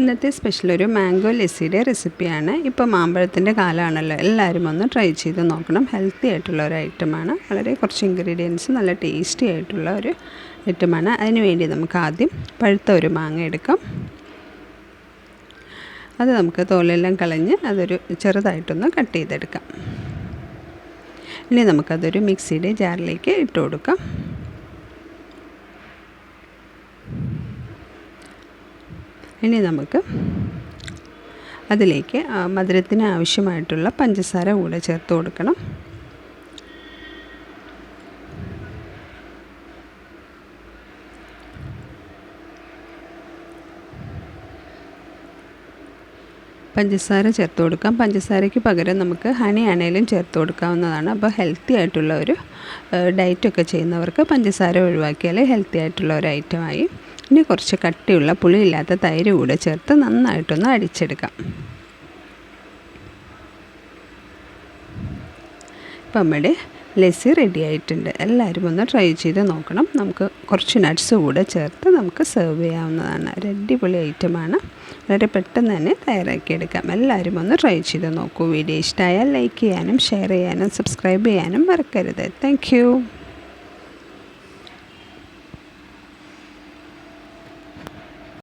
ഇന്നത്തെ സ്പെഷ്യൽ ഒരു മാംഗോ ലസ്സിയുടെ റെസിപ്പിയാണ് ഇപ്പോൾ മാമ്പഴത്തിന്റെ കാലമാണല്ലോ എല്ലാവരും ഒന്ന് ട്രൈ ചെയ്ത് നോക്കണം. ഹെൽത്തി ആയിട്ടുള്ള ഒരു ഐറ്റമാണ് വളരെ കുറച്ച് ഇൻഗ്രീഡിയൻസ് നല്ല ടേസ്റ്റി ആയിട്ടുള്ള ഒരു ഐറ്റമാണ് അതിനുവേണ്ടി നമുക്ക് ആദ്യം പഴുത്ത ഒരു മാങ്ങ എടുക്കാം. അത് നമുക്ക് തോലെല്ലാം കളഞ്ഞ് അതൊരു ചെറുതായിട്ടൊന്ന് കട്ട് ചെയ്തെടുക്കാം. ഇനി നമുക്കതൊരു മിക്സിയുടെ ജാറിലേക്ക് ഇട്ട് കൊടുക്കാം. ഇനി നമുക്ക് അതിലേക്ക് മധുരത്തിന് ആവശ്യമായിട്ടുള്ള പഞ്ചസാര കൂടെ ചേർത്ത് കൊടുക്കണം. പഞ്ചസാര ചേർത്ത് കൊടുക്കാം. പഞ്ചസാരയ്ക്ക് പകരം നമുക്ക് ഹണി ആണേലും ചേർത്ത് കൊടുക്കാവുന്നതാണ്. അപ്പോൾ ഹെൽത്തി ആയിട്ടുള്ള ഒരു ഡയറ്റൊക്കെ ചെയ്യുന്നവർക്ക് പഞ്ചസാര ഒഴിവാക്കിയാൽ ഹെൽത്തി ആയിട്ടുള്ള ഒരു ഐറ്റമായി ഇനി കുറച്ച് കട്ടിയുള്ള പുളിയില്ലാത്ത തൈര് കൂടെ ചേർത്ത് നന്നായിട്ടൊന്ന് അടിച്ചെടുക്കാം. ഇപ്പം നമ്മുടെ ലസ്സി റെഡി ആയിട്ടുണ്ട്. എല്ലാവരും ഒന്ന് ട്രൈ ചെയ്ത് നോക്കണം. നമുക്ക് കുറച്ച് നട്ട്സ് കൂടെ ചേർത്ത് നമുക്ക് സെർവ് ചെയ്യാവുന്നതാണ്. ഒരു അടിപൊളി ഐറ്റമാണ് വളരെ പെട്ടെന്ന് തന്നെ തയ്യാറാക്കിയെടുക്കാം. എല്ലാവരും ഒന്ന് ട്രൈ ചെയ്ത് നോക്കൂ. വീഡിയോ ഇഷ്ടമായാൽ ലൈക്ക് ചെയ്യാനും ഷെയർ ചെയ്യാനും സബ്സ്ക്രൈബ് ചെയ്യാനും മറക്കരുത്. താങ്ക്